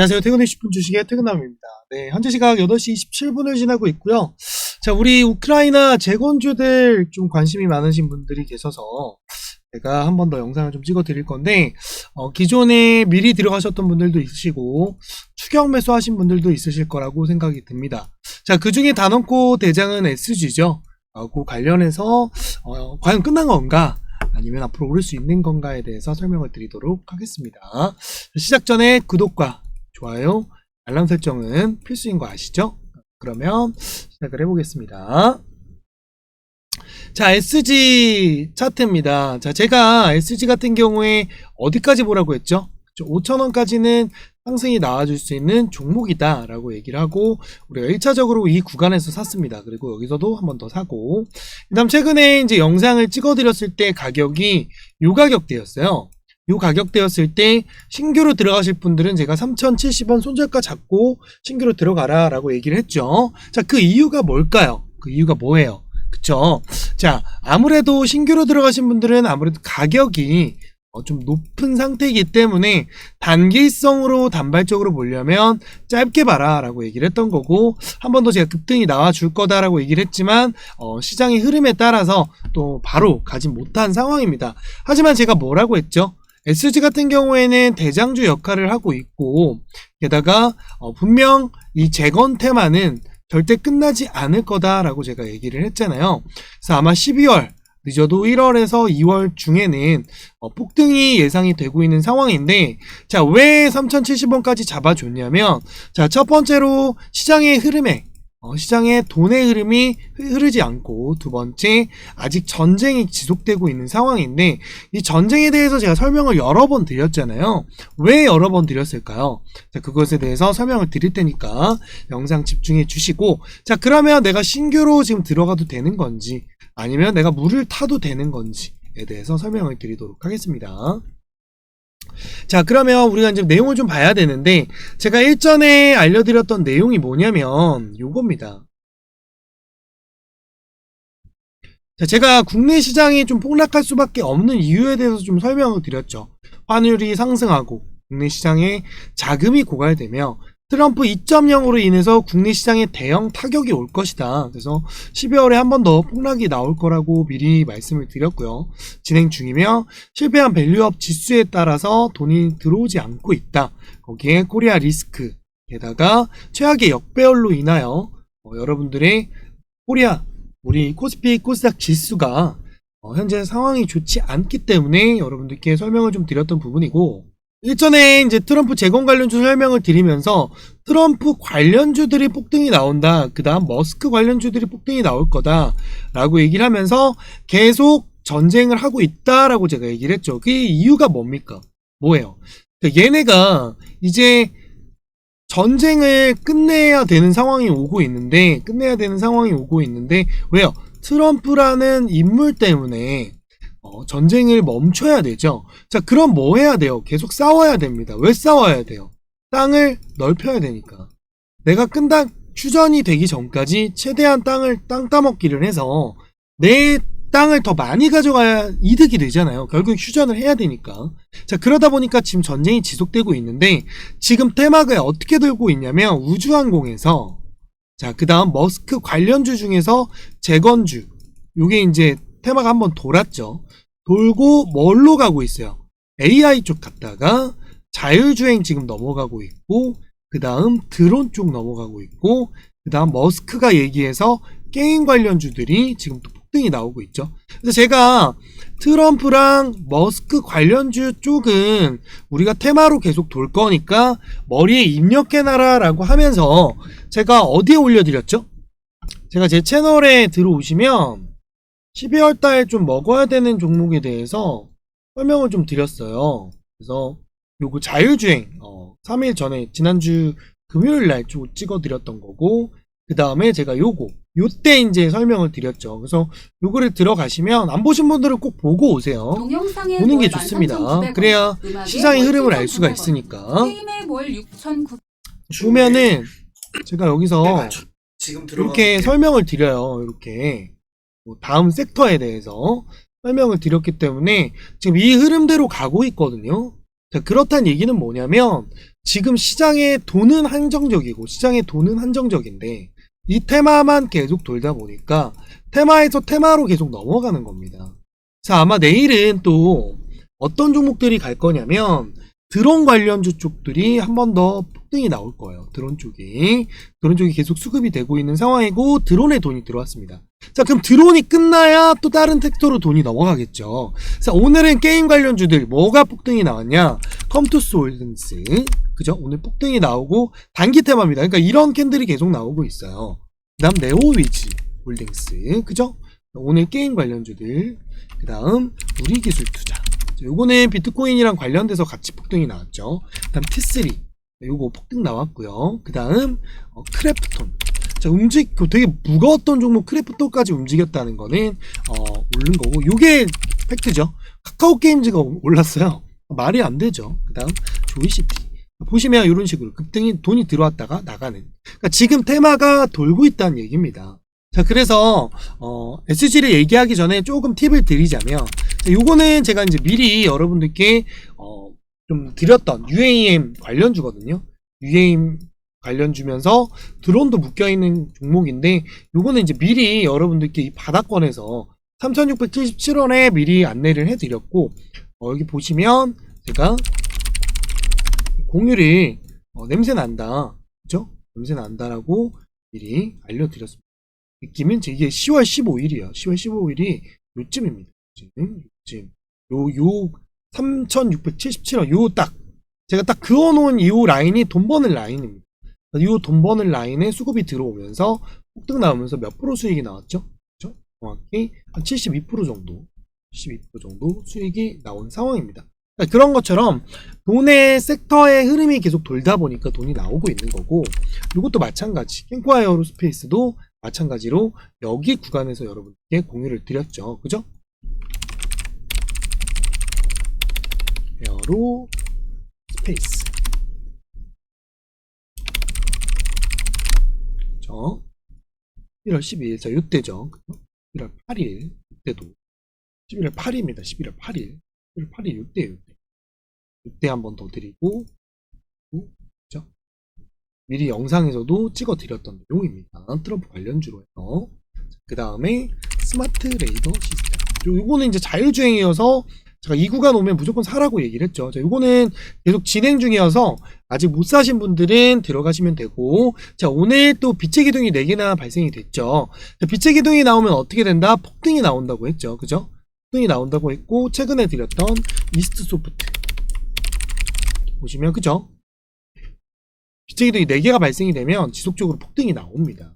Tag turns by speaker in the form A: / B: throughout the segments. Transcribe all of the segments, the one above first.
A: 안녕하세요. 퇴근의 10분 주식의 퇴근남입니다. 네, 현재 시각 8시 27분을 지나고 있고요. 자, 우리 우크라이나 재건주들 좀 관심이 많으신 분들이 계셔서 제가 한 번 더 영상을 좀 찍어 드릴 건데, 어, 기존에 미리 들어가셨던 분들도 있으시고, 추격 매수 하신 분들도 있으실 거라고 생각이 듭니다. 자, 그 중에 단원코 대장은 SG죠. 어, 그 관련해서, 어, 과연 끝난 건가? 아니면 앞으로 오를 수 있는 건가에 대해서 설명을 드리도록 하겠습니다. 시작 전에 구독과 좋아요, 알람 설정은 필수인 거 아시죠? 그러면 시작을 해보겠습니다. 자, SG 차트입니다. 자, 제가 SG 같은 경우에 어디까지 보라고 했죠? 5천원까지는 상승이 나와줄 수 있는 종목이다 라고 얘기를 하고 우리가 1차적으로 이 구간에서 샀습니다. 그리고 여기서도 한 번 더 사고 그 다음 최근에 이제 영상을 찍어 드렸을 때 가격이 요 가격대였어요. 요 가격대였을 때 신규로 들어가실 분들은 제가 3,070원 손절가 잡고 신규로 들어가라 라고 얘기를 했죠. 자, 그 이유가 뭘까요? 그 이유가 뭐예요? 그쵸? 자, 아무래도 신규로 들어가신 분들은 아무래도 가격이 어, 좀 높은 상태이기 때문에 단기성으로 단발적으로 보려면 짧게 봐라 라고 얘기를 했던 거고 한 번 더 제가 급등이 나와 줄 거다라고 얘기를 했지만 어, 시장의 흐름에 따라서 또 바로 가지 못한 상황입니다. 하지만 제가 뭐라고 했죠? SG 같은 경우에는 대장주 역할을 하고 있고 게다가 어, 분명 이 재건 테마는 절대 끝나지 않을 거다라고 제가 얘기를 했잖아요. 그래서 아마 12월 늦어도 1월에서 2월 중에는 어, 폭등이 예상이 되고 있는 상황인데 자 왜 3,070원까지 잡아줬냐면 자 첫 번째로 시장의 흐름에 어, 시장의 돈의 흐름이 흐르지 않고 두 번째 아직 전쟁이 지속되고 있는 상황인데 이 전쟁에 대해서 제가 설명을 여러 번 드렸잖아요. 왜 여러 번 드렸을까요? 자, 그것에 대해서 설명을 드릴 테니까 영상 집중해 주시고 자 그러면 내가 신규로 지금 들어가도 되는 건지 아니면 내가 물을 타도 되는 건지에 대해서 설명을 드리도록 하겠습니다. 자, 그러면 우리가 이제 내용을 좀 봐야 되는데, 제가 일전에 알려드렸던 내용이 뭐냐면, 요겁니다. 자, 제가 국내 시장이 좀 폭락할 수밖에 없는 이유에 대해서 좀 설명을 드렸죠. 환율이 상승하고, 국내 시장에 자금이 고갈되며, 트럼프 2.0으로 인해서 국내 시장에 대형 타격이 올 것이다. 그래서 12월에 한 번 더 폭락이 나올 거라고 미리 말씀을 드렸고요. 진행 중이며 실패한 밸류업 지수에 따라서 돈이 들어오지 않고 있다. 거기에 코리아 리스크 게다가 최악의 역배열로 인하여 어, 여러분들의 코리아 우리 코스피 코스닥 지수가 어, 현재 상황이 좋지 않기 때문에 여러분들께 설명을 좀 드렸던 부분이고 일전에 이제 트럼프 재건 관련주 설명을 드리면서 트럼프 관련주들이 폭등이 나온다. 그 다음 머스크 관련주들이 폭등이 나올 거다. 라고 얘기를 하면서 계속 전쟁을 하고 있다라고 제가 얘기를 했죠. 그 이유가 뭡니까? 뭐예요? 그러니까 얘네가 이제 전쟁을 끝내야 되는 상황이 오고 있는데, 끝내야 되는 상황이 오고 있는데, 왜요? 트럼프라는 인물 때문에 어, 전쟁을 멈춰야 되죠. 자, 그럼 뭐 해야 돼요? 계속 싸워야 됩니다. 왜 싸워야 돼요? 땅을 넓혀야 되니까. 내가 끈다, 휴전이 되기 전까지 최대한 땅을 땅 따먹기를 해서 내 땅을 더 많이 가져가야 이득이 되잖아요. 결국 휴전을 해야 되니까. 자, 그러다 보니까 지금 전쟁이 지속되고 있는데 지금 테마가 어떻게 들고 있냐면 우주항공에서 자, 그 다음 머스크 관련주 중에서 재건주. 요게 이제 테마가 한번 돌았죠. 돌고 뭘로 가고 있어요? AI 쪽 갔다가 자율주행 지금 넘어가고 있고 그 다음 드론 쪽 넘어가고 있고 그 다음 머스크가 얘기해서 게임 관련주들이 지금 또 폭등이 나오고 있죠. 그래서 제가 트럼프랑 머스크 관련주 쪽은 우리가 테마로 계속 돌 거니까 머리에 입력해놔라라고 하면서 제가 어디에 올려드렸죠? 제가 제 채널에 들어오시면 12월 달 좀 먹어야 되는 종목에 대해서 설명을 좀 드렸어요. 그래서 요거 자율주행, 어, 3일 전에, 지난주 금요일 날좀 찍어 드렸던 거고, 그 다음에 제가 요거, 요때 이제 설명을 드렸죠. 그래서 요거를 들어가시면 안 보신 분들은 꼭 보고 오세요.
B: 동영상에
A: 보는
B: 게뭘
A: 좋습니다.
B: 13,900원,
A: 그래야 시장의
B: 뭘
A: 흐름을 알 수가
B: 7,900원,
A: 있으니까.
B: 게임에 뭘 6,900원
A: 보면은 제가 여기서
C: 들어가
A: 이렇게 설명을 드려요. 이렇게 뭐 다음 섹터에 대해서 설명을 드렸기 때문에 지금 이 흐름대로 가고 있거든요. 자, 그렇다는 얘기는 뭐냐면 지금 시장의 돈은 한정적이고 시장의 돈은 한정적인데 이 테마만 계속 돌다 보니까 테마에서 테마로 계속 넘어가는 겁니다. 자, 아마 내일은 또 어떤 종목들이 갈 거냐면 드론 관련주 쪽들이 한 번 더 폭등이 나올 거예요. 드론 쪽이. 드론 쪽이 계속 수급이 되고 있는 상황이고 드론에 돈이 들어왔습니다. 자, 그럼 드론이 끝나야 또 다른 섹터로 돈이 넘어가겠죠. 자, 오늘은 게임 관련주들 뭐가 폭등이 나왔냐? 컴투스 홀딩스. 그죠? 오늘 폭등이 나오고 단기 테마입니다. 그러니까 이런 캔들이 계속 나오고 있어요. 그다음 네오위즈 홀딩스. 그죠? 오늘 게임 관련주들. 그다음 우리 기술 투자. 자, 요거는 비트코인이랑 관련돼서 같이 폭등이 나왔죠. 그다음 T3. 요거 폭등 나왔고요. 그다음 어, 크래프톤. 자, 움직, 그 되게 무거웠던 종목 크래프톤까지 움직였다는 거는, 어, 오른 거고, 요게 팩트죠. 카카오 게임즈가 올랐어요. 말이 안 되죠. 그 다음, 조이시티. 보시면 이런 식으로 급등이 돈이 들어왔다가 나가는. 그러니까 지금 테마가 돌고 있다는 얘기입니다. 자, 그래서, 어, SG를 얘기하기 전에 조금 팁을 드리자면, 자, 요거는 제가 이제 미리 여러분들께, 어, 좀 드렸던 UAM 관련주거든요. UAM 관련 주면서 드론도 묶여 있는 종목인데 요거는 이제 미리 여러분들께 이 바닥권에서 3677원에 미리 안내를 해드렸고 어, 여기 보시면 제가 공유를 어, 냄새 난다 그죠? 냄새 난다라고 미리 알려드렸습니다 느낌은 이게 10월 15일이에요 10월 15일이 요쯤입니다 지금 요쯤 요요 3677원 요 딱 제가 딱 그어놓은 이 라인이 돈 버는 라인입니다 이돈 버는 라인에 수급이 들어오면서 폭등 나오면서 몇 프로 수익이 나왔죠? 그죠? 정확히 한 72% 정도, 72% 정도 수익이 나온 상황입니다. 그러니까 그런 것처럼 돈의 섹터의 흐름이 계속 돌다 보니까 돈이 나오고 있는 거고 이것도 마찬가지 캔코아 에어로 스페이스도 마찬가지로 여기 구간에서 여러분께 공유를 드렸죠. 그죠? 에어로 스페이스. 저 1월 12일 자 요때죠. 1월 8일 이때도 11월 8일입니다. 11월 8일. 1월 8일 요때 요때. 요때 한 번 더 드리고 그죠 미리 영상에서도 찍어 드렸던 내용입니다. 트럼프 관련주로 해서 그 다음에 스마트 레이더 시스템. 요- 요거는 이제 자율주행이어서 제가 이 구간 오면 무조건 사라고 얘기를 했죠. 자, 요거는 계속 진행 중이어서 아직 못 사신 분들은 들어가시면 되고 자 오늘 또 빛의 기둥이 4개나 발생이 됐죠 자, 빛의 기둥이 나오면 어떻게 된다? 폭등이 나온다고 했죠 그죠? 폭등이 나온다고 했고 최근에 드렸던 이스트 소프트 보시면 그죠? 빛의 기둥이 4개가 발생이 되면 지속적으로 폭등이 나옵니다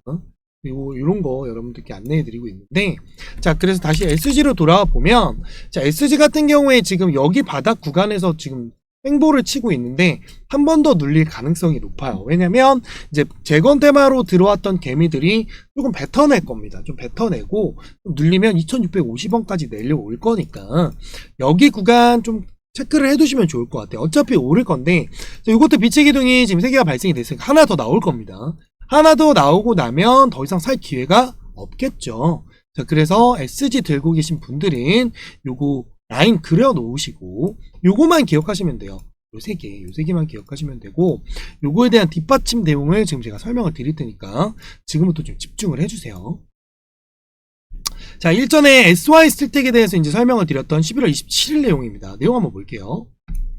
A: 그리고 이런 거 여러분들께 안내해 드리고 있는데 자 그래서 다시 SG로 돌아와 보면 자 SG 같은 경우에 지금 여기 바닥 구간에서 지금 횡보를 치고 있는데 한 번 더 눌릴 가능성이 높아요. 왜냐면 이제 재건 테마로 들어왔던 개미들이 조금 뱉어낼 겁니다. 좀 뱉어내고 좀 눌리면 2650원까지 내려올 거니까 여기 구간 좀 체크를 해두시면 좋을 것 같아요. 어차피 오를 건데 자, 이것도 빛의 기둥이 지금 3개가 발생이 됐으니까 하나 더 나올 겁니다. 하나 더 나오고 나면 더 이상 살 기회가 없겠죠. 자, 그래서 SG 들고 계신 분들은 요거 라인 그려 놓으시고 요거만 기억하시면 돼요. 요 세 개, 요 세 개만 기억하시면 되고 요거에 대한 뒷받침 내용을 지금 제가 설명을 드릴 테니까 지금부터 좀 집중을 해 주세요. 자, 일전에 SY 스틸텍에 대해서 이제 설명을 드렸던 11월 27일 내용입니다. 내용 한번 볼게요.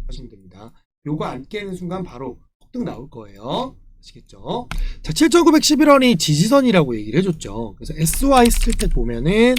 A: 하시면 됩니다. 요거 안 깨는 순간 바로 폭등 나올 거예요. 아시겠죠? 자, 7,911원이 지지선이라고 얘기를 해줬죠. 그래서 SY 스틸텍 보면은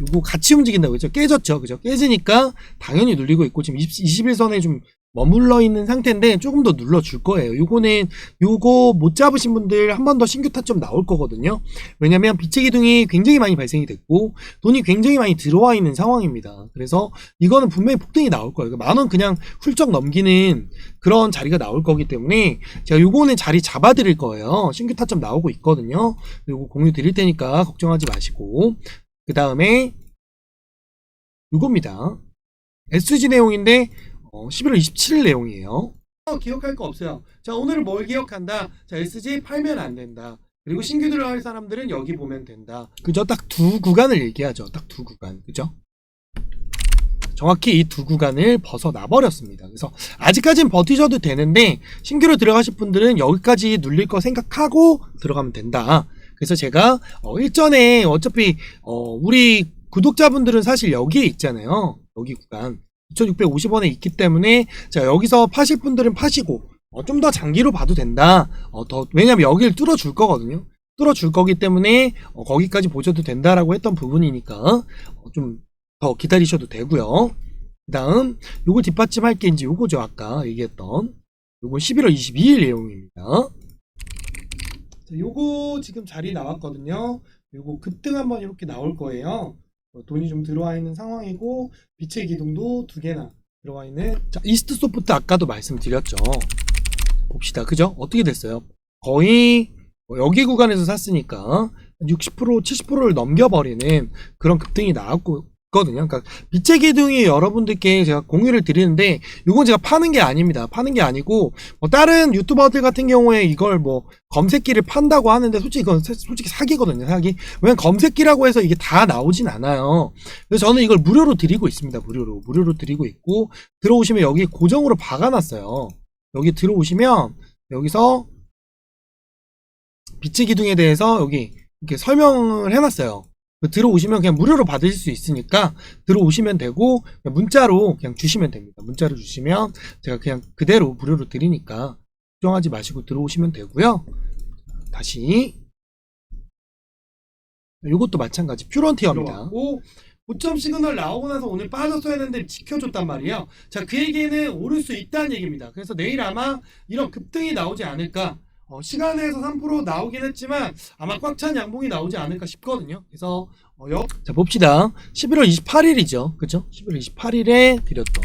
A: 요거 같이 움직인다고 했죠. 깨졌죠. 그죠? 깨지니까 당연히 눌리고 있고 지금 21선에 좀 머물러 있는 상태인데 조금 더 눌러 줄 거예요. 요거는 요거 못 잡으신 분들 한 번 더 신규 타점 나올 거거든요. 왜냐면 빛의 기둥이 굉장히 많이 발생이 됐고 돈이 굉장히 많이 들어와 있는 상황입니다. 그래서 이거는 분명히 폭등이 나올 거예요. 만 원 그냥 훌쩍 넘기는 그런 자리가 나올 거기 때문에 제가 요거는 자리 잡아 드릴 거예요. 신규 타점 나오고 있거든요. 요거 공유 드릴 테니까 걱정하지 마시고 그 다음에 이겁니다. SG 내용인데 어, 11월 27일 내용이에요. 어, 기억할 거 없어요. 자 오늘은 뭘 기억한다. 자 SG 팔면 안 된다. 그리고 신규 들어갈 사람들은 여기 보면 된다. 그죠? 딱 두 구간을 얘기하죠. 딱 두 구간. 그죠? 정확히 이 두 구간을 벗어나 버렸습니다. 그래서 아직까진 버티셔도 되는데 신규로 들어가실 분들은 여기까지 눌릴 거 생각하고 들어가면 된다. 그래서 제가 어, 일전에 어차피 어, 우리 구독자분들은 사실 여기에 있잖아요. 여기 구간 2,650원에 있기 때문에 자 여기서 파실 분들은 파시고 어, 좀 더 장기로 봐도 된다. 어, 더 왜냐면 여기를 뚫어 줄 거거든요. 뚫어 줄 거기 때문에 어, 거기까지 보셔도 된다라고 했던 부분이니까 어, 좀더 기다리셔도 되고요. 그다음 요거 뒷받침할 게 이제 요거죠 아까 얘기했던 요거 11월 22일 내용입니다. 자, 요거 지금 자리 나왔거든요. 요거 급등 한번 이렇게 나올 거예요. 어, 돈이 좀 들어와 있는 상황이고 빛의 기둥도 두 개나 들어와 있는 자 이스트 소프트 아까도 말씀드렸죠. 봅시다. 그죠? 어떻게 됐어요? 거의 뭐 여기 구간에서 샀으니까 60% 70%를 넘겨버리는 그런 급등이 나왔고 있 거든요. 그러니까 빛의 기둥이 여러분들께 제가 공유를 드리는데 이건 제가 파는 게 아닙니다. 파는 게 아니고 뭐 다른 유튜버들 같은 경우에 이걸 뭐 검색기를 판다고 하는데 솔직히 이건 사- 솔직히 사기거든요. 사기. 왜냐면 검색기라고 해서 이게 다 나오진 않아요. 그래서 저는 이걸 무료로 드리고 있습니다. 무료로 무료로 드리고 있고 들어오시면 여기 고정으로 박아놨어요. 여기 들어오시면 여기서 빛의 기둥에 대해서 여기 이렇게 설명을 해놨어요. 들어오시면 그냥 무료로 받으실 수 있으니까 들어오시면 되고 문자로 그냥 주시면 됩니다. 문자로 주시면 제가 그냥 그대로 무료로 드리니까 걱정하지 마시고 들어오시면 되고요. 다시 이것도 마찬가지 퓨런티어입니다. 고점 시그널 나오고 나서 오늘 빠졌어야 했는데 지켜줬단 말이에요. 자, 그 얘기는 오를 수 있다는 얘기입니다. 그래서 내일 아마 이런 급등이 나오지 않을까. 어, 시간에서 3% 나오긴 했지만 아마 꽉 찬 양봉이 나오지 않을까 싶거든요. 그래서 어, 여... 자 봅시다. 11월 28일이죠. 그죠? 11월 28일에 드렸던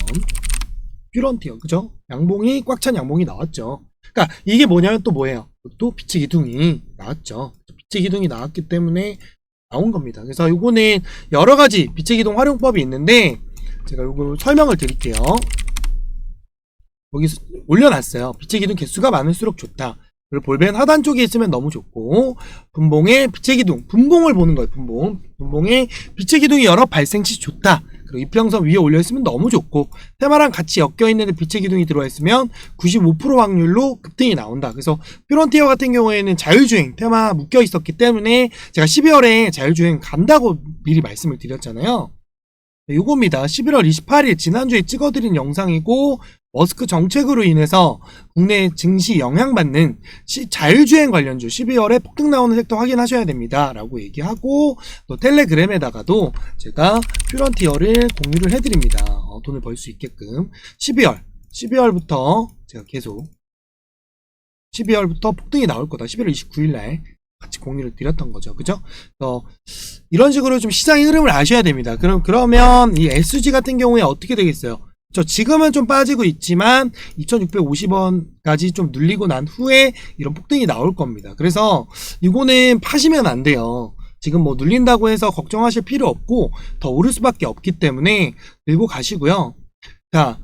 A: 퓨런티어 그죠? 양봉이 꽉 찬 양봉이 나왔죠. 그러니까 이게 뭐냐면 또 뭐예요? 또 빛의 기둥이 나왔죠. 빛의 기둥이 나왔기 때문에 나온 겁니다. 그래서 요거는 여러 가지 빛의 기둥 활용법이 있는데 제가 요거 설명을 드릴게요. 여기 올려놨어요. 빛의 기둥 개수가 많을수록 좋다. 그리고 볼벤 하단 쪽에 있으면 너무 좋고 분봉의 빛의 기둥, 분봉을 보는 거예요. 분봉, 분봉의 빛의 기둥이 여러 발생시 좋다. 그리고 이평선 위에 올려 있으면 너무 좋고 테마랑 같이 엮여 있는데 빛의 기둥이 들어와 있으면 95% 확률로 급등이 나온다. 그래서 퓨런티어 같은 경우에는 자율주행 테마 묶여 있었기 때문에 제가 12월에 자율주행 간다고 미리 말씀을 드렸잖아요. 네, 요겁니다. 11월 28일 지난주에 찍어드린 영상이고 머스크 정책으로 인해서 국내 증시 영향받는 시- 자율주행 관련주 12월에 폭등 나오는 섹터 확인하셔야 됩니다. 라고 얘기하고 또 텔레그램에다가도 제가 퓨런티어를 공유를 해드립니다. 어, 돈을 벌 수 있게끔 12월 12월부터 제가 계속 12월부터 폭등이 나올 거다. 11월 29일 날 같이 공유를 드렸던 거죠. 그죠? 그래서 이런 식으로 좀 시장의 흐름을 아셔야 됩니다. 그럼 그러면 이 SG 같은 경우에 어떻게 되겠어요? 저 지금은 좀 빠지고 있지만 2,650원까지 좀 눌리고 난 후에 이런 폭등이 나올 겁니다. 그래서 이거는 파시면 안 돼요. 지금 뭐 눌린다고 해서 걱정하실 필요 없고 더 오를 수밖에 없기 때문에 들고 가시고요. 자,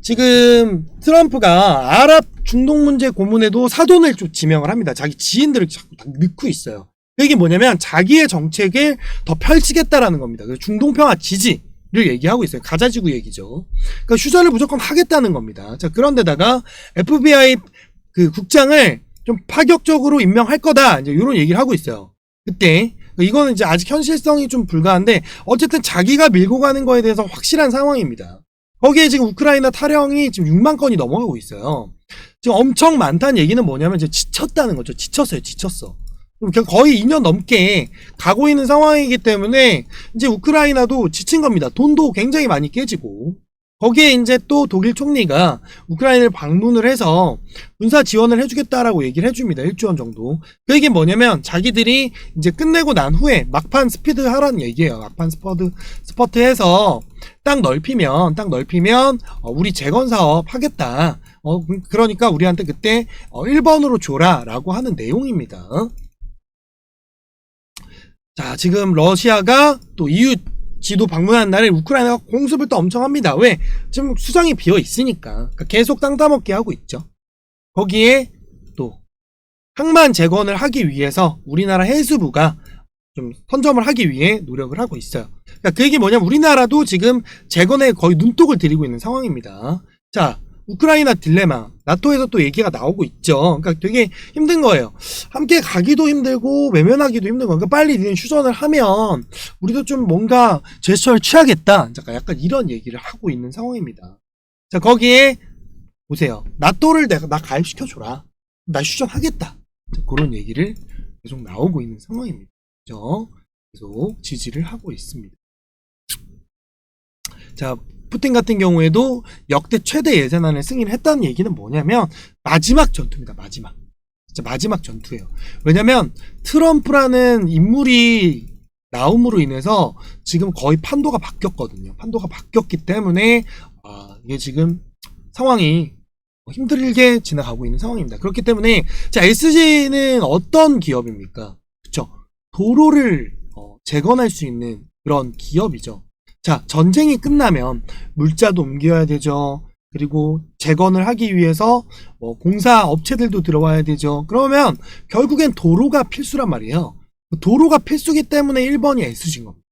A: 지금 트럼프가 아랍 중동 문제 고문에도 사돈을 좀 지명을 합니다. 자기 지인들을 자꾸 다 넣고 있어요. 이게 뭐냐면 자기의 정책을 더 펼치겠다라는 겁니다. 중동 평화 지지 를 얘기하고 있어요. 가자지구 얘기죠. 그러니까 휴전을 무조건 하겠다는 겁니다. 자, 그런데다가 FBI 그 국장을 좀 파격적으로 임명할 거다. 이제 이런 얘기를 하고 있어요. 그때 이거는 이제 아직 현실성이 좀 불가한데 어쨌든 자기가 밀고 가는 거에 대해서 확실한 상황입니다. 거기에 지금 우크라이나 탈영이 지금 6만 건이 넘어가고 있어요. 지금 엄청 많다는 얘기는 뭐냐면 이제 지쳤다는 거죠. 지쳤어요. 지쳤어. 거의 2년 넘게 가고 있는 상황이기 때문에 이제 우크라이나도 지친 겁니다. 돈도 굉장히 많이 깨지고 거기에 이제 또 독일 총리가 우크라이나를 방문을 해서 군사 지원을 해주겠다라고 얘기를 해줍니다. 1조 원 정도. 그 얘기는 뭐냐면 자기들이 이제 끝내고 난 후에 막판 스피드 하라는 얘기예요. 막판 스퍼드, 스퍼트 해서 땅 넓히면, 땅 넓히면, 어, 우리 재건 사업 하겠다. 어, 그- 그러니까 우리한테 그때 어, 1번으로 줘라 라고 하는 내용입니다. 자, 지금 러시아가 또 EU 지도 방문한 날에 우크라이나가 공습을 또 엄청 합니다. 왜? 지금 수장이 비어 있으니까. 그러니까 계속 땅 따먹게 하고 있죠. 거기에 또 항만 재건을 하기 위해서 우리나라 해수부가 좀 선점을 하기 위해 노력을 하고 있어요. 그러니까 그 얘기 뭐냐면 우리나라도 지금 재건에 거의 눈독을 들이고 있는 상황입니다. 자, 우크라이나 딜레마. 나토에서 또 얘기가 나오고 있죠. 그러니까 되게 힘든 거예요. 함께 가기도 힘들고 외면하기도 힘든 거. 그러니까 빨리 니네 휴전을 하면 우리도 좀 뭔가 제스처를 취하겠다. 잠깐 약간 이런 얘기를 하고 있는 상황입니다. 자, 거기에 보세요. 나토를 내가 나 가입시켜 줘라. 나 휴전하겠다. 자, 그런 얘기를 계속 나오고 있는 상황입니다. 그죠? 계속 지지를 하고 있습니다. 자, 푸틴 같은 경우에도 역대 최대 예산안을 승인을 했다는 얘기는 뭐냐면 마지막 전투입니다. 마지막. 진짜 마지막 전투예요. 왜냐면 트럼프라는 인물이 나옴으로 인해서 지금 거의 판도가 바뀌었거든요. 판도가 바뀌었기 때문에 아, 이게 지금 상황이 힘들게 지나가고 있는 상황입니다. 그렇기 때문에 자 SG는 어떤 기업입니까? 그쵸? 도로를 어, 재건할 수 있는 그런 기업이죠. 자 전쟁이 끝나면 물자도 옮겨야 되죠. 그리고 재건을 하기 위해서 뭐 공사 업체들도 들어와야 되죠. 그러면 결국엔 도로가 필수란 말이에요. 도로가 필수기 때문에 1번이 SG인 겁니다.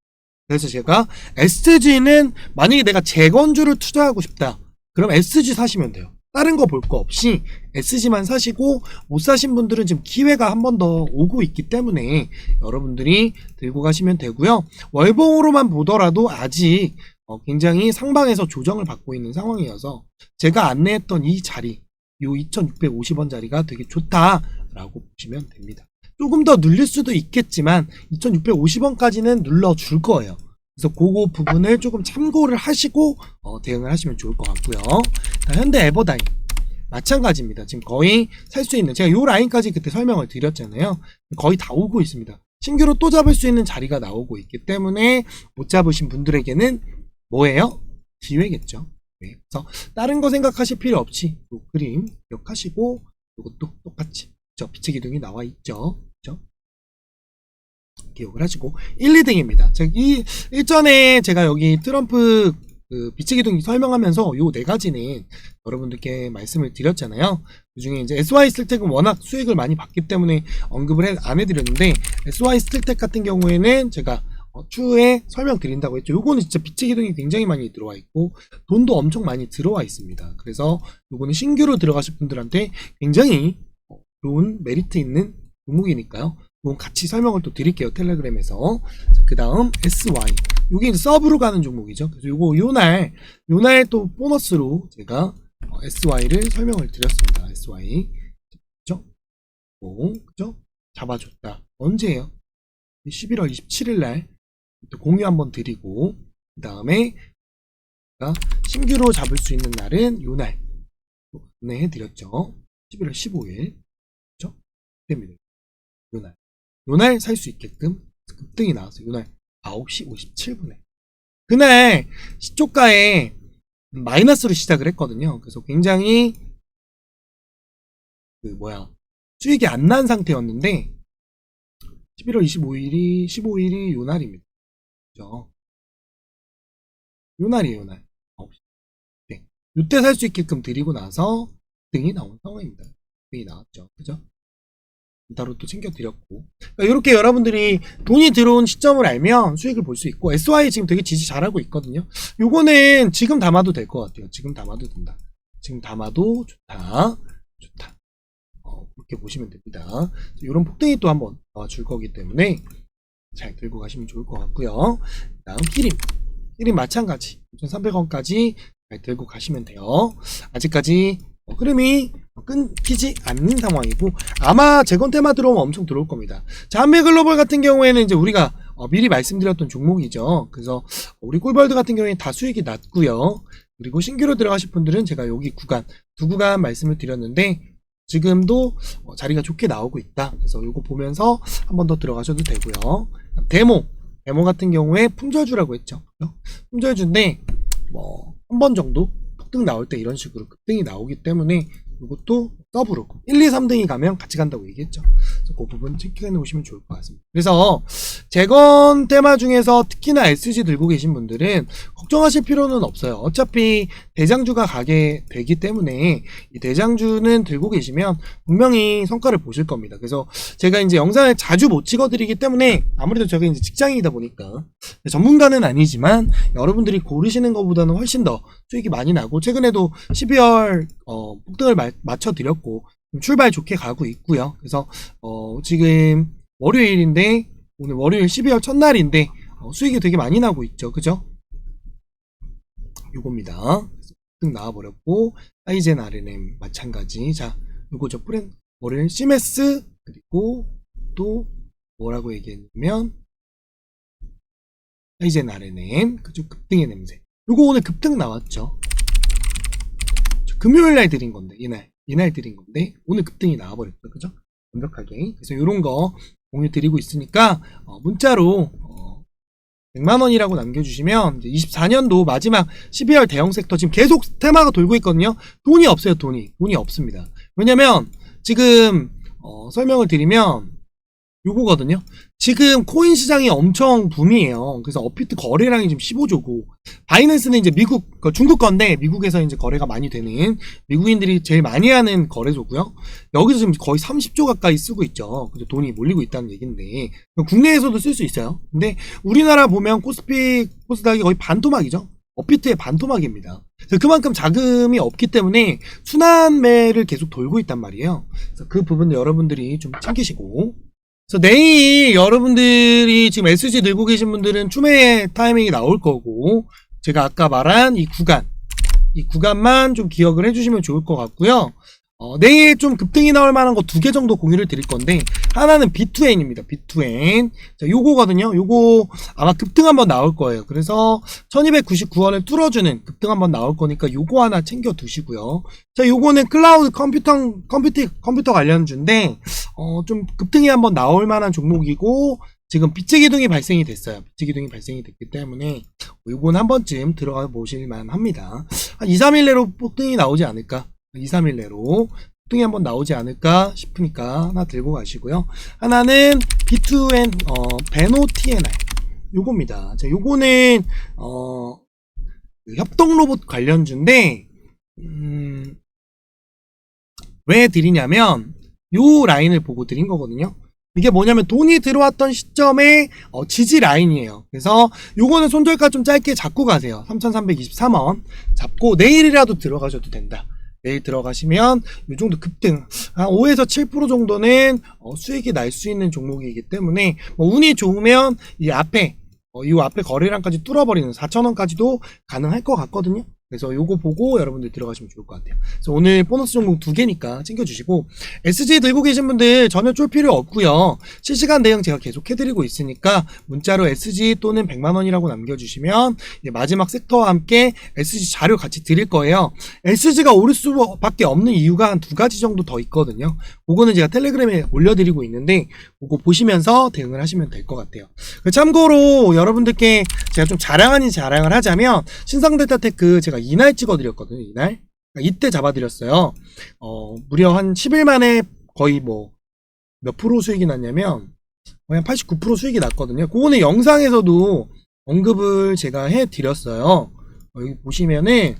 A: 그래서 제가 SG는 만약에 내가 재건주를 투자하고 싶다. 그럼 SG 사시면 돼요. 다른 거 볼 거 없이 SG만 사시고 못 사신 분들은 지금 기회가 한 번 더 오고 있기 때문에 여러분들이 들고 가시면 되고요. 월봉으로만 보더라도 아직 어, 굉장히 상방에서 조정을 받고 있는 상황이어서 제가 안내했던 이 자리, 요 2,650원 자리가 되게 좋다라고 보시면 됩니다. 조금 더 늘릴 수도 있겠지만 2,650원까지는 눌러 줄 거예요. 그래서 그거 부분을 조금 참고를 하시고 어, 대응을 하시면 좋을 것 같고요. 자, 현대 에버다임 마찬가지입니다. 지금 거의 살 수 있는 제가 요 라인까지 그때 설명을 드렸잖아요. 거의 다 오고 있습니다. 신규로 또 잡을 수 있는 자리가 나오고 있기 때문에 못 잡으신 분들에게는 뭐예요? 기회겠죠. 네. 그래서 다른 거 생각하실 필요 없이 요 그림 기억하시고 이것도 똑같이 저 빛의 기둥이 나와 있죠. 기억을 하시고 1, 2등입니다. 이 일전에 제가 여기 트럼프 그 빛의 기둥 설명하면서 요 네 가지는 여러분들께 말씀을 드렸잖아요. 그 중에 이제 SY 스틸텍은 워낙 수익을 많이 받기 때문에 언급을 해- 안 해드렸는데 SY 스틸텍 같은 경우에는 제가 어, 추후에 설명드린다고 했죠. 요거는 진짜 빛의 기둥이 굉장히 많이 들어와 있고 돈도 엄청 많이 들어와 있습니다. 그래서 요거는 신규로 들어가실 분들한테 굉장히 어, 좋은 메리트 있는 종목이니까요. 같이 설명을 또 드릴게요. 텔레그램에서. 그 다음 SY. 이제 서브로 가는 종목이죠. 그래서 요거 요날 요날 또 보너스로 제가 SY를 설명을 드렸습니다. SY. 그죠? 오, 그죠? 잡아줬다. 언제예요? 11월 27일 날또 공유 한번 드리고 그 다음에 신규로 잡을 수 있는 날은 요날 안내해 드렸죠. 11월 15일. 그죠? 됩니다. 요날. 요날 살 수 있게끔 급등이 나왔어요. 요날 9시 57분에. 그날 시초가에 마이너스로 시작을 했거든요. 그래서 굉장히 그 뭐야 수익이 안 난 상태였는데 11월 25일이 15일이 요 날입니다. 그죠? 요 날이에요, 요 날. 9시. 네. 요때 살 수 있게끔 드리고 나서 등이 나온 상황입니다. 등이 나왔죠. 그죠? 따로 또 챙겨드렸고. 그러니까 이렇게 여러분들이 돈이 들어온 시점을 알면 수익을 볼 수 있고, SY 지금 되게 지지 잘하고 있거든요. 요거는 지금 담아도 될 것 같아요. 지금 담아도 된다. 지금 담아도 좋다. 좋다. 어, 그렇게 보시면 됩니다. 이런 폭등이 또 한번 나와줄 거기 때문에 잘 들고 가시면 좋을 것 같고요. 다음 히림. 히림 마찬가지. 2,300원까지 잘 들고 가시면 돼요. 아직까지 어, 흐름이 끊기지 않는 상황이고 아마 재건 테마 들어오면 엄청 들어올 겁니다. 자, 한미 글로벌 같은 경우에는 이제 우리가 어, 미리 말씀드렸던 종목이죠. 그래서 우리 꿀벌드 같은 경우에는 다 수익이 낮고요. 그리고 신규로 들어가실 분들은 제가 여기 구간 두 구간 말씀을 드렸는데 지금도 어, 자리가 좋게 나오고 있다. 그래서 이거 보면서 한 번 더 들어가셔도 되고요. 데모 데모 같은 경우에 품절주라고 했죠. 품절주인데 뭐 한 번 정도 폭등 나올 때 이런 식으로 급등이 나오기 때문에 이것도 더블로 1, 2, 3등이 가면 같이 간다고 얘기했죠. 그래서 그 부분 체크해 놓으시면 좋을 것 같습니다. 그래서 재건 테마 중에서 특히나 SG 들고 계신 분들은 걱정하실 필요는 없어요. 어차피 대장주가 가게 되기 때문에 이 대장주는 들고 계시면 분명히 성과를 보실 겁니다. 그래서 제가 이제 영상을 자주 못 찍어드리기 때문에 아무래도 제가 이제 직장인이다 보니까 전문가는 아니지만 여러분들이 고르시는 것보다는 훨씬 더 수익이 많이 나고 최근에도 12월 어, 폭등을 마- 맞춰드렸고 좀 출발 좋게 가고 있고요. 그래서 어, 지금 월요일인데 오늘 월요일 12월 첫날인데 어, 수익이 되게 많이 나고 있죠. 그죠? 요겁니다. 폭등 나와버렸고 사이젠 RNM 마찬가지. 자, 요거죠. 프렌 월요일 시메스 그리고 또 뭐라고 얘기했냐면 사이젠 RNM 그죠? 급등의 냄새. 요거 오늘 급등 나왔죠. 저 금요일 날 드린 건데 이날 이날 드린 건데 오늘 급등이 나와버렸죠. 그죠? 완벽하게. 그래서 요런 거 공유 드리고 있으니까 어, 문자로 어, 100만 원이라고 남겨주시면 이제 24년도 마지막 12월 대형 섹터 지금 계속 테마가 돌고 있거든요. 돈이 없어요, 돈이. 돈이 없습니다. 왜냐면 지금 어, 설명을 드리면 요거거든요. 지금 코인 시장이 엄청 붐이에요. 그래서 어피트 거래량이 지금 15조고 바이낸스는 이제 미국 그 중국 건데 미국에서 이제 거래가 많이 되는 미국인들이 제일 많이 하는 거래소고요. 여기서 지금 거의 30조 가까이 쓰고 있죠. 그래서 돈이 몰리고 있다는 얘기인데 국내에서도 쓸 수 있어요. 근데 우리나라 보면 코스피 코스닥이 거의 반토막이죠. 어피트의 반토막입니다. 그만큼 자금이 없기 때문에 순환매를 계속 돌고 있단 말이에요. 그래서 그 부분 여러분들이 좀 챙기시고 그래서 내일 여러분들이 지금 SG 들고 계신 분들은 추매 타이밍이 나올 거고 제가 아까 말한 이 구간 이 구간만 좀 기억을 해주시면 좋을 것 같고요. 어, 내일 좀 급등이 나올 만한 거 두 개 정도 공유를 드릴 건데 하나는 B2N입니다. B2N 자, 요거거든요. 요거 아마 급등 한번 나올 거예요. 그래서 1299원을 뚫어주는 급등 한번 나올 거니까 요거 하나 챙겨 두시고요. 자, 요거는 클라우드 컴퓨터 컴퓨터 컴퓨터 관련주인데 어, 좀 급등이 한번 나올 만한 종목이고 지금 빛의 기둥이 발생이 됐어요. 빛의 기둥이 발생이 됐기 때문에 요건 한 번쯤 들어가 보실 만합니다. 한 2, 3일 내로 폭등이 나오지 않을까? 2, 3일 내로 폭등이 한번 나오지 않을까 싶으니까 하나 들고 가시고요. 하나는 B2N 어, 베노 TNR 요겁니다. 자, 요거는 어, 그 협동 로봇 관련주인데 음, 왜 드리냐면 요 라인을 보고 드린 거거든요. 이게 뭐냐면 돈이 들어왔던 시점에 어, 지지 라인이에요. 그래서 요거는 손절가 좀 짧게 잡고 가세요. 3,323원 잡고 내일이라도 들어가셔도 된다. 내일 들어가시면 이 정도 급등 한 5에서 7% 정도는 어, 수익이 날 수 있는 종목이기 때문에 뭐 운이 좋으면 이 앞에 어, 이 앞에 거래량까지 뚫어버리는 4,000원까지도 가능할 것 같거든요. 그래서 요거 보고 여러분들 들어가시면 좋을 것 같아요. 그래서 오늘 보너스 종목 두 개니까 챙겨주시고 SG 들고 계신 분들 전혀 쫄 필요 없고요. 실시간 대응 제가 계속 해드리고 있으니까 문자로 SG 또는 100만 원이라고 남겨주시면 마지막 섹터와 함께 SG 자료 같이 드릴 거예요. SG가 오를 수밖에 없는 이유가 한 두 가지 정도 더 있거든요. 그거는 제가 텔레그램에 올려드리고 있는데 그거 보시면서 대응을 하시면 될 것 같아요. 그 참고로 여러분들께 제가 좀 자랑 아닌 자랑을 하자면 신성데이터테크 제가 이날 찍어드렸거든요. 이날 그러니까 이때 잡아드렸어요. 어, 무려 한 10일 만에 거의 뭐 몇 프로 수익이 났냐면 거의 한 89% 수익이 났거든요. 그거는 영상에서도 언급을 제가 해드렸어요. 어, 여기 보시면은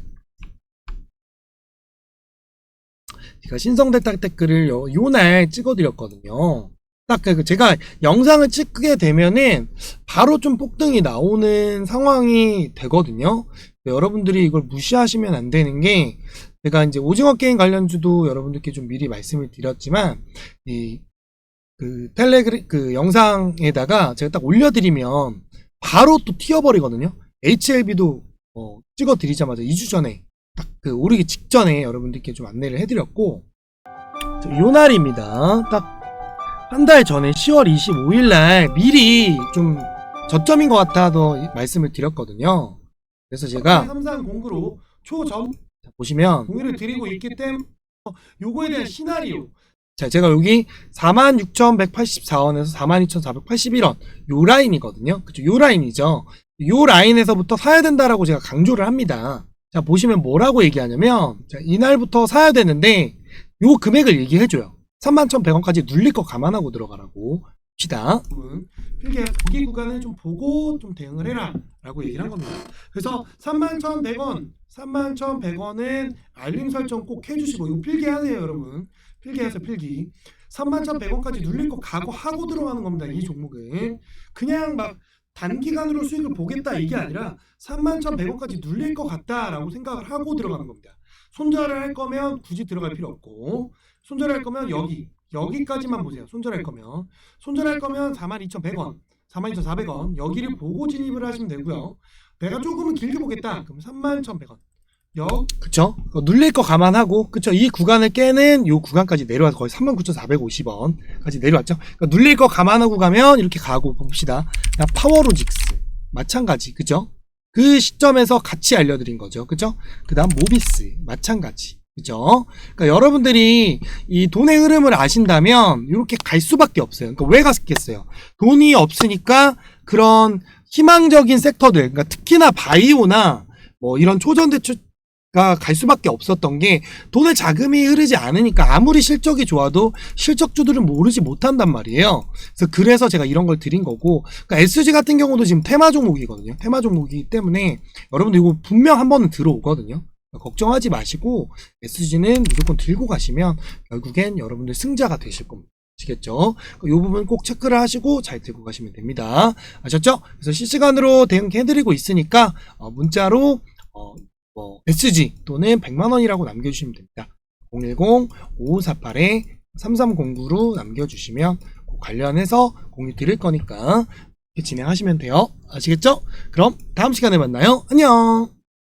A: 제가 신성대딱 댓글을 요, 요날 찍어드렸거든요. 딱 그 제가 영상을 찍게 되면은 바로 좀 폭등이 나오는 상황이 되거든요. 여러분들이 이걸 무시하시면 안 되는 게 제가 이제 오징어 게임 관련주도 여러분들께 좀 미리 말씀을 드렸지만 이 그 텔레그램 그 영상에다가 제가 딱 올려드리면 바로 또 튀어버리거든요. HLB도 어, 찍어드리자마자 2주 전에 딱 그 오르기 직전에 여러분들께 좀 안내를 해드렸고 요 날입니다. 딱 한 달 전에 10월 25일 날 미리 좀 저점인 것 같아서 말씀을 드렸거든요. 그래서 제가 삼산 공구로 초점 보시면 공유를 드리고 있기 때문에 요거에 대한 시나리오 자, 제가 여기 46,184원에서 42,481원 요 라인이거든요. 그죠? 요 라인이죠. 요 라인에서부터 사야 된다라고 제가 강조를 합니다. 자, 보시면 뭐라고 얘기하냐면 자, 이날부터 사야 되는데 요 금액을 얘기해줘요. 31,100원까지 눌릴 거 감안하고 들어가라고 합시다. 필기 보기 구간을 좀 보고 좀 대응을 해라 라고 얘기를 한 겁니다. 그래서 31,100원, 31,100원은 알림 설정 꼭 해주시고 이거 필기하세요 여러분. 필기하세요 필기. 31,100원까지 눌릴 거 각오하고 들어가는 겁니다. 이 종목은 그냥 막 단기간으로 수익을 보겠다 이게 아니라 31,100원까지 눌릴 것 같다라고 생각을 하고 들어가는 겁니다. 손절을 할 거면 굳이 들어갈 필요 없고 손절할 거면 여기 여기까지만 보세요. 손절할 거면 손절할 거면 42,100원, 42,400원 여기를 보고 진입을 하시면 되고요. 내가 조금은 길게 보겠다. 그럼 31,100원. 역 그쵸? 어, 눌릴 거 감안하고 그쵸? 이 구간을 깨는 요 구간까지 내려와서 거의 39,450원까지 내려왔죠. 그러니까 눌릴 거 감안하고 가면 이렇게 가고 봅시다. 파워로직스 마찬가지 그죠? 그 시점에서 같이 알려드린 거죠. 그죠? 그 다음 모비스 마찬가지 그죠? 그러니까 여러분들이 이 돈의 흐름을 아신다면 이렇게 갈 수밖에 없어요. 그러니까 왜 갔겠어요? 돈이 없으니까 그런 희망적인 섹터들, 그러니까 특히나 바이오나 뭐 이런 초전대출 갈 수밖에 없었던 게 돈의 자금이 흐르지 않으니까 아무리 실적이 좋아도 실적주들은 모르지 못한단 말이에요. 그래서 그래서 제가 이런 걸 드린 거고 그러니까 SG 같은 경우도 지금 테마 종목이거든요. 테마 종목이기 때문에 여러분들 이거 분명 한 번은 들어오거든요. 걱정하지 마시고 SG는 무조건 들고 가시면 결국엔 여러분들 승자가 되실 겁니다. 아시겠죠? 이 부분 꼭 체크를 하시고 잘 들고 가시면 됩니다. 아셨죠? 그래서 실시간으로 대응해드리고 있으니까 어, 문자로 어, 뭐 SG 또는 100만 원이라고 남겨주시면 됩니다. 010-5548-3309로 남겨주시면 그 관련해서 공유 드릴 거니까 진행하시면 돼요. 아시겠죠? 그럼 다음 시간에 만나요. 안녕!